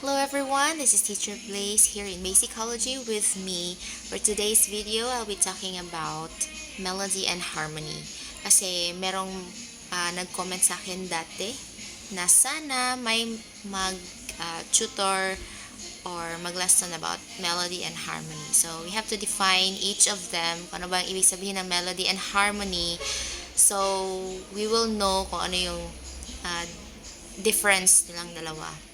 Hello everyone, this is Teacher Blaze here in Basicology with me. For today's video, I'll be talking about melody and harmony. Kasi merong ah, nag-comment sa akin dati na sana may mag-tutor or mag-lesson about melody and harmony. So, we have to define each of them, kung ano ba ang ibig sabihin ng melody and harmony. So, we will know kung ano yung ah, difference nilang dalawa.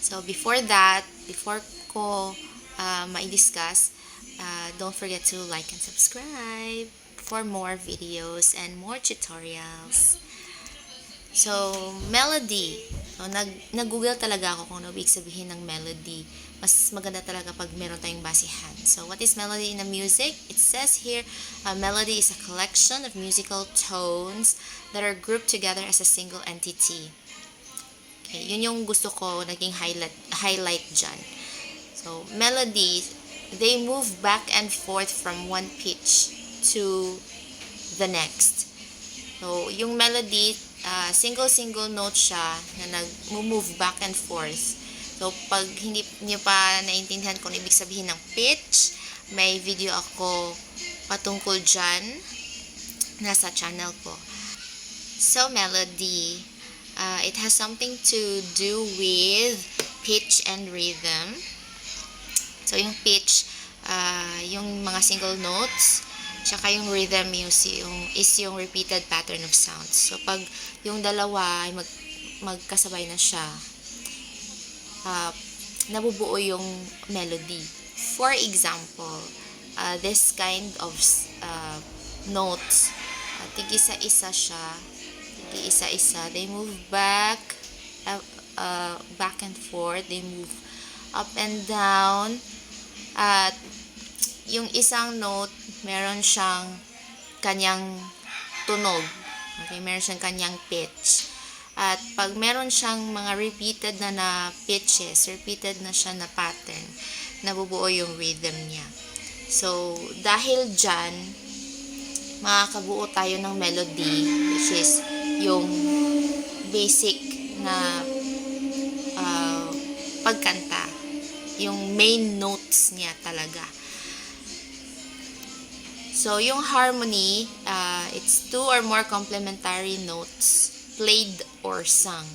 So, before that, before ko uh, mai-discuss, uh, don't forget to like and subscribe for more videos and more tutorials. So, melody. So, nag, nag-google talaga ako kung ano ibig sabihin ng melody. Mas maganda talaga pag meron tayong basihan. So, what is melody in the music? It says here, a melody is a collection of musical tones that are grouped together as a single entity. Okay, yun yung gusto ko naging highlight highlight dyan. So, melody, they move back and forth from one pitch to the next. So, yung melody, ah, single-single note siya na nag-move back and forth. So, pag hindi niyo pa naintindihan kung ibig sabihin ng pitch, may video ako patungkol dyan nasa channel ko. So, melody, uh, it has something to do with pitch and rhythm. So, yung pitch, uh, yung mga single notes, tsaka yung rhythm yung, yung, is yung repeated pattern of sounds. So, pag yung dalawa ay mag, magkasabay na siya, uh, nabubuo yung melody. For example, uh, this kind of uh, notes, uh, tig-isa-isa siya, tig-isa-isa, they move back, uh, uh, back and forth, they move up and down, at yung isang note, meron siyang kanyang tunog. Okay, meron siyang kanyang pitch. At pag meron siyang mga repeated na na pitches, repeated na siya na pattern, nabubuo yung rhythm niya. So, dahil dyan, makakabuo tayo ng melody, which is yung basic na uh, pagkanta. Yung main notes niya talaga. So, yung harmony, uh, it's two or more complementary notes played or sung.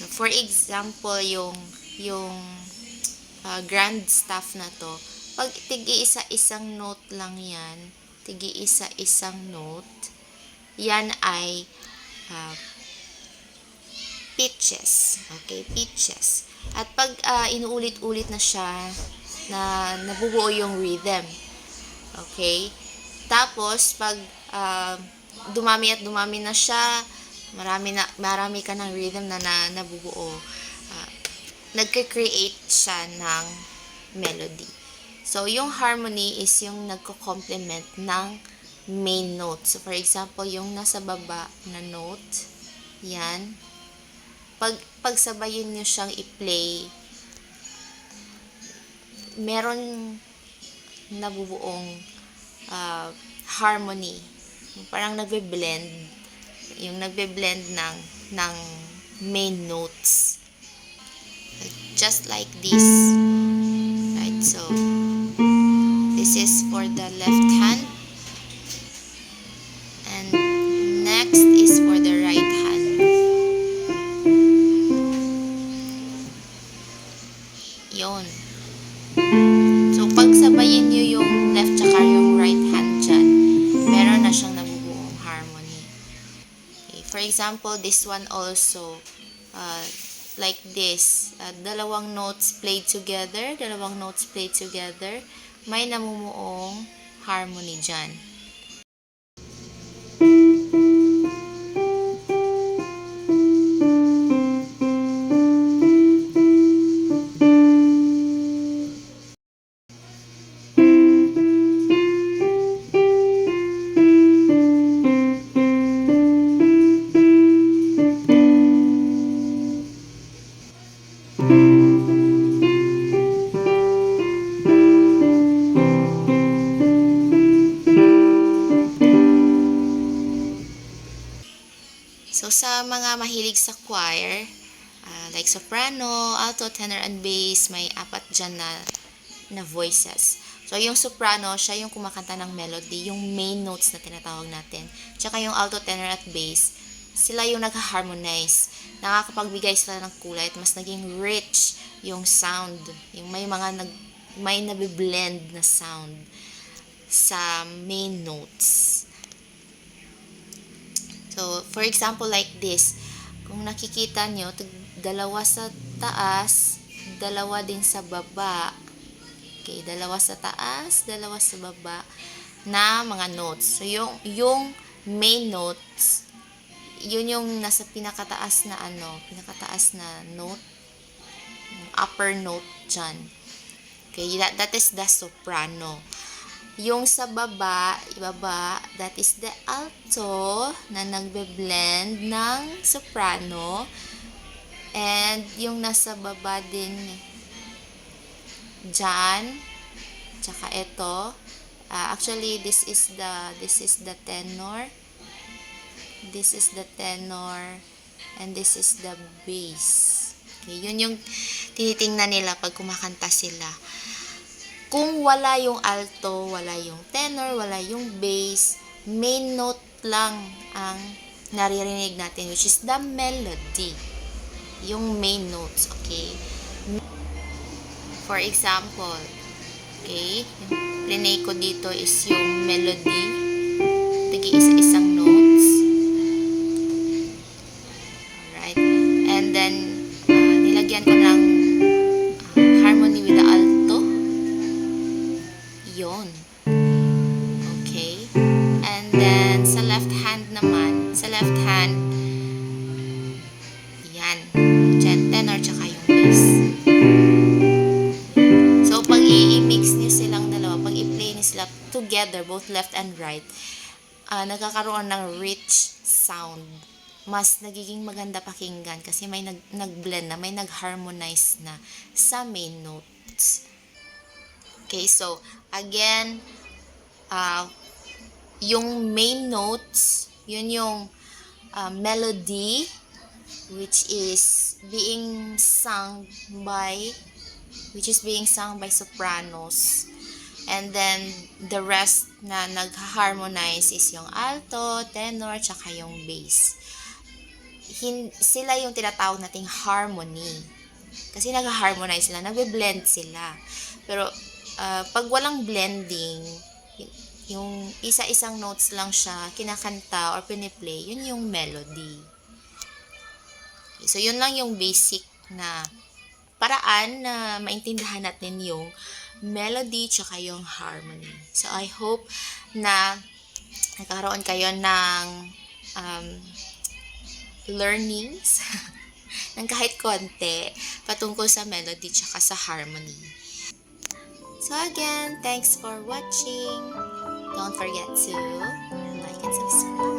So, for example, yung yung uh, grand staff na to, pag tigi-isa-isang note lang yan, tigi-isa-isang note, yan ay pitches. Okay, pitches. At pag uh, inuulit-ulit na siya, na nabubuo yung rhythm. Okay? Tapos, pag uh, dumami at dumami na siya, marami, na, marami ka ng rhythm na, na nabubuo, uh, nagka-create siya ng melody. So, yung harmony is yung nagko-complement ng main note. So, for example, yung nasa baba na note, yan, pag pagsabayin niyo siyang i-play, meron nabubuong uh, harmony. Parang nagbe-blend. Yung nagbe-blend ng, ng main notes. Just like this. Yun. So, pag sabayin nyo yung left tsaka yung right hand dyan, meron na siyang nabubuong harmony. Okay, for example, this one also, uh, like this, uh, dalawang notes played together, dalawang notes played together, may namumuong harmony dyan. Sa mga mahilig sa choir, ah, like soprano, alto, tenor, and bass. May apat dyan na, na voices. So, yung soprano, siya yung kumakanta ng melody, yung main notes na tinatawag natin. Tsaka yung alto, tenor, at bass, sila yung nag-harmonize. Nakakapagbigay sila ng kulay at mas naging rich yung sound. Yung may mga nag, may nabiblend na sound sa main notes. So, for example, like this. Kung nakikita nyo, dalawa sa taas, dalawa din sa baba. Okay, dalawa sa taas, dalawa sa baba na mga notes. So, yung, yung main notes, yun yung nasa pinakataas na ano, pinakataas na note, upper note dyan. Okay, that, that is the soprano. Yung sa baba, ibaba, that is the alto na nagbe-blend ng soprano. And yung nasa baba din dyan, tsaka ito, ah, actually this is the this is the tenor. This is the tenor and this is the bass. Okay, yun yung tinitingnan nila pag kumakanta sila kung wala yung alto, wala yung tenor, wala yung bass, main note lang ang naririnig natin, which is the melody. Yung main notes, okay? For example, okay, yung ko dito is yung melody. Tagi isa-isang yan. Diyan, tenor tsaka yung bass. So, pag i-mix niyo silang dalawa, pag i-play niyo sila together, both left and right, ah, nagkakaroon ng rich sound. Mas nagiging maganda pakinggan kasi may nag, nag-blend na, may nag-harmonize na sa main notes. Okay, so again, uh, yung main notes, yun yung uh, melody which is being sung by which is being sung by sopranos. And then the rest na nag-harmonize is yung alto, tenor, tsaka yung bass. Hin- sila yung tinatawag nating harmony. Kasi nag-harmonize sila, nagbe-blend sila. Pero uh, pag walang blending, yung isa-isang notes lang siya, kinakanta or piniplay, yun yung melody. Okay, so, yun lang yung basic na paraan na maintindihan natin yung melody tsaka yung harmony. So, I hope na nagkaroon kayo ng um, learnings ng kahit konti patungkol sa melody tsaka sa harmony. So again, thanks for watching. Don't forget to like and subscribe.